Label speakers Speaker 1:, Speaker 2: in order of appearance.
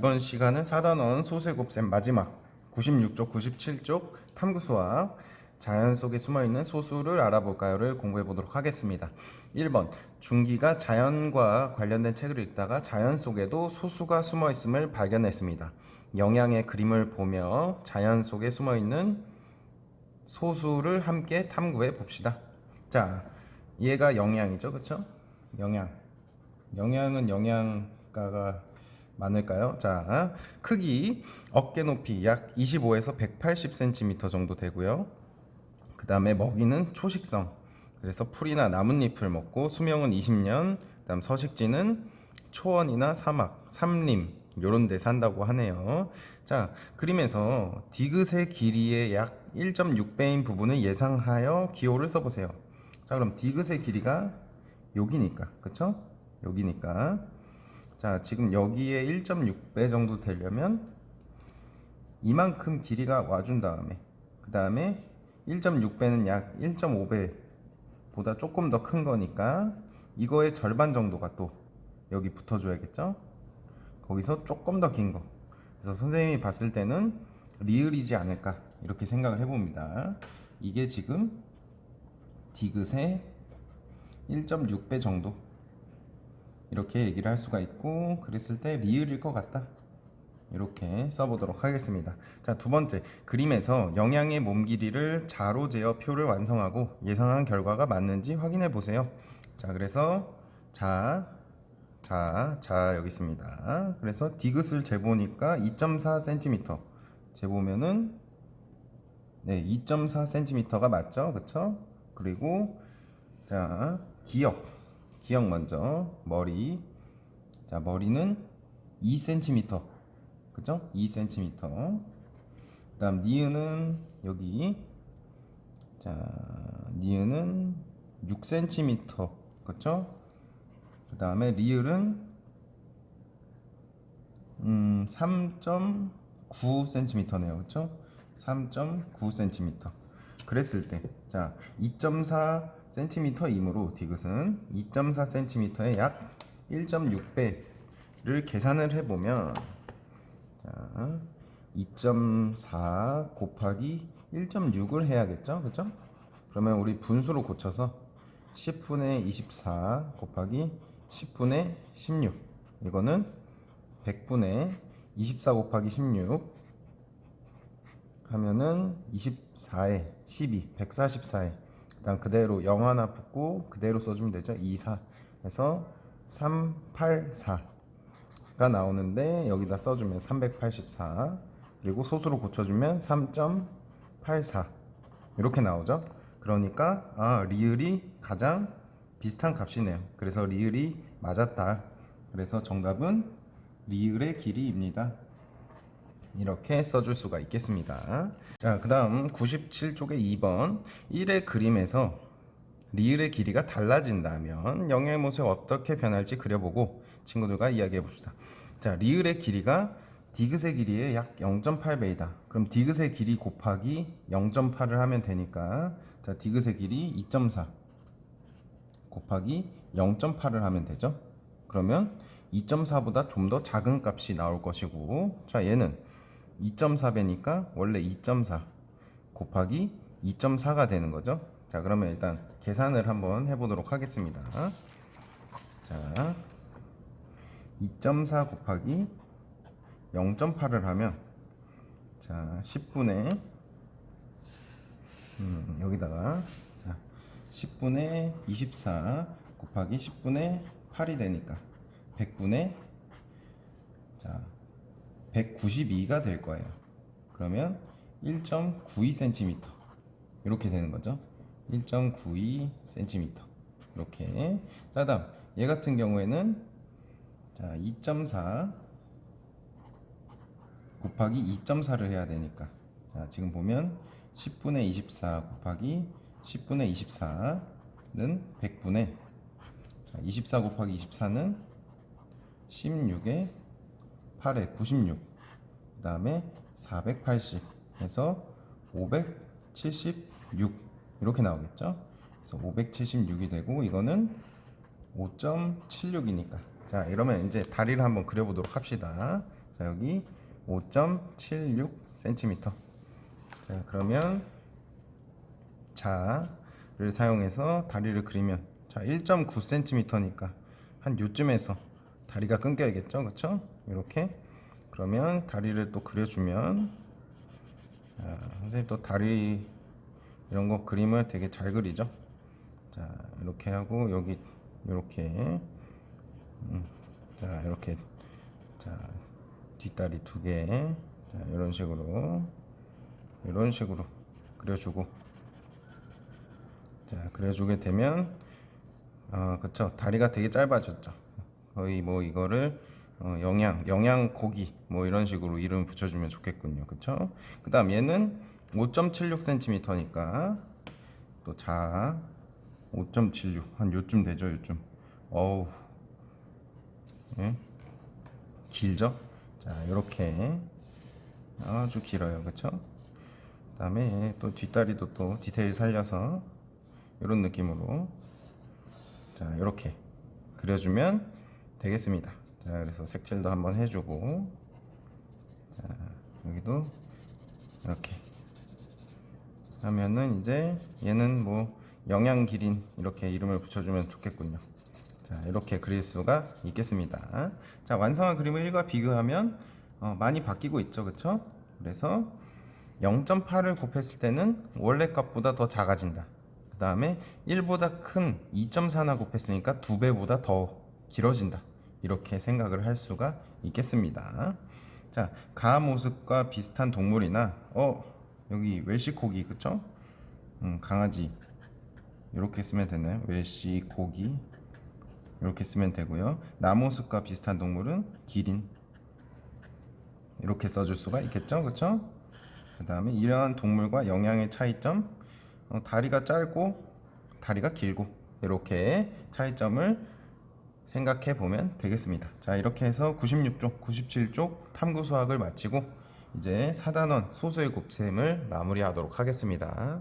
Speaker 1: 이번 시간은 4단원 소수의 곱셈 마지막 96쪽 97쪽 탐구수학 자연 속에 숨어있는 소수를 알아볼까요를 공부해 보도록 하겠습니다. 1번 중기가 자연과 관련된 책을 읽다가 자연 속에도 소수가 숨어있음을 발견했습니다. 영양의 그림을 보며 자연 속에 숨어있는 소수를 함께 탐구해 봅시다. 자 얘가 영양이죠 그쵸? 영양. 영양은 영양가가 많을까요? 자, 크기 어깨 높이 약 25에서 180cm 정도 되고요. 그 다음에 먹이는 초식성. 그래서 풀이나 나뭇잎을 먹고 수명은 20년. 그다음 서식지는 초원이나 사막, 삼림 요런 데 산다고 하네요. 자, 그림에서 디귿의 길이의 약 1.6배인 부분을 예상하여 기호를 써보세요. 자, 그럼 디귿의 길이가 여기니까, 그쵸? 여기니까. 자, 지금 여기에 1.6배 정도 되려면 이만큼 길이가 와준 다음에 그 다음에 1.6배는 약 1.5배보다 조금 더 큰 거니까 이거의 절반 정도가 또 여기 붙어줘야겠죠? 거기서 조금 더 긴 거. 그래서 선생님이 봤을 때는 리을이지 않을까 이렇게 생각을 해봅니다. 이게 지금 디귿의 1.6배 정도 이렇게 얘기를 할 수가 있고 그랬을 때 리을일 것 같다. 이렇게 써보도록 하겠습니다. 자 두 번째. 그림에서 영양의 몸 길이를 자로 재어 표를 완성하고 예상한 결과가 맞는지 확인해 보세요. 자 그래서 자 자, 자 여기 있습니다. 그래서 디귿을 재보니까 2.4cm 재보면은 네 2.4cm가 맞죠? 그쵸? 그리고 자 기억 기억 먼저. 머리. 자 머리는 2cm 그죠? 2cm 그 다음 니은은 여기. 자 니은은 6cm 그죠? 그 다음에 리을은 음 3.9cm네요. 그죠? 3.9cm 그랬을 때. 자 2.4cm이므로 디귿은 2.4cm의 약 1.6배를 계산을 해보면 자2.4 곱하기 1.6을 해야겠죠 그죠? 그러면 우리 분수로 고쳐서 10분의 24 곱하기 10분의 16 이거는 100분의 24 곱하기 16 하면은 24에 12, 144에 그다음 그대로 0 하나 붙고 그대로 써주면 되죠. 24 해서 384가 나오는데 여기다 써주면 384 그리고 소수로 고쳐주면 3.84 이렇게 나오죠. 그러니까 아 리을이 가장 비슷한 값이네요. 그래서 리을이 맞았다. 그래서 정답은 리을의 길이입니다. 이렇게 써줄 수가 있겠습니다. 자, 그 다음 97쪽의 2번 1의 그림에서 리을의 길이가 달라진다면 영의 모습이 어떻게 변할지 그려보고 친구들과 이야기해 봅시다. 자, 리을의 길이가 디귿의 길이의 약 0.8배이다. 그럼 디귿의 길이 곱하기 0.8을 하면 되니까 자, 디귿의 길이 2.4 곱하기 0.8을 하면 되죠. 그러면 2.4보다 좀 더 작은 값이 나올 것이고 자, 얘는 2.4배니까 원래 2.4 곱하기 2.4가 되는 거죠. 자, 그러면 일단 계산을 한번 해보도록 하겠습니다. 자, 2.4 곱하기 0.8을 하면 자, 10분의 음, 여기다가 자, 10분의 24 곱하기 10분의 8이 되니까 100분의 자, 192가 될 거예요. 그러면 1.92cm 이렇게 되는 거죠. 1.92cm 이렇게. 자, 다음 얘 같은 경우에는 자, 2.4 곱하기 2.4를 해야 되니까 자, 지금 보면 10분의 24 곱하기 10분의 24는 100분의 자, 24 곱하기 24는 16에 8에 96, 그 다음에 480 해서 576 이렇게 나오겠죠? 그래서 576이 되고 이거는 5.76이니까 자 이러면 이제 다리를 한번 그려보도록 합시다. 자 여기 5.76cm. 자 그러면 자를 사용해서 다리를 그리면 자 1.9cm니까 한 요쯤에서 다리가 끊겨야겠죠, 그렇죠? 이렇게 그러면 다리를 또 그려주면 자, 선생님 또 다리 이런 거 그림을 되게 잘 그리죠. 자 이렇게 하고 여기 이렇게 음, 자 이렇게 자 뒷다리 두 개, 자 이런 식으로 이런 식으로 그려주고 자 그려주게 되면 어 그쵸 다리가 되게 짧아졌죠. 거의 뭐 이거를 어, 영양 영양 고기 뭐 이런 식으로 이름 붙여주면 좋겠군요. 그쵸? 그 다음 얘는 5.76cm니까 또 자 5.76 한 요쯤 되죠 요쯤? 어우. 예? 길죠? 자 이렇게. 아주 길어요. 그쵸? 그 다음에 또 뒷다리도 또 디테일 살려서 이런 느낌으로. 자 이렇게 그려주면 되겠습니다 자 그래서 색칠도 한번 해주고 자 여기도 이렇게 하면은 이제 얘는 뭐 영양 기린 이렇게 이름을 붙여주면 좋겠군요. 자 이렇게 그릴 수가 있겠습니다. 자 완성한 그림을 1과 비교하면 어, 많이 바뀌고 있죠, 그렇죠? 그래서 0.8을 곱했을 때는 원래 값보다 더 작아진다. 그 다음에 1보다 큰 2.4나 곱했으니까 2배보다 더 길어진다. 이렇게 생각을 할 수가 있겠습니다. 자, 가 모습과 비슷한 동물이나 어 여기 웰시코기 그쵸? 음, 강아지 이렇게 쓰면 되나요? 웰시코기 이렇게 쓰면 되고요. 나 모습과 비슷한 동물은 기린 이렇게 써줄 수가 있겠죠, 그쵸? 그 다음에 이러한 동물과 영양의 차이점 어, 다리가 짧고 다리가 길고 이렇게 차이점을 생각해 보면 되겠습니다. 자 이렇게 해서 96쪽, 97쪽 탐구 수학을 마치고 이제 4단원 소수의 곱셈을 마무리하도록 하겠습니다.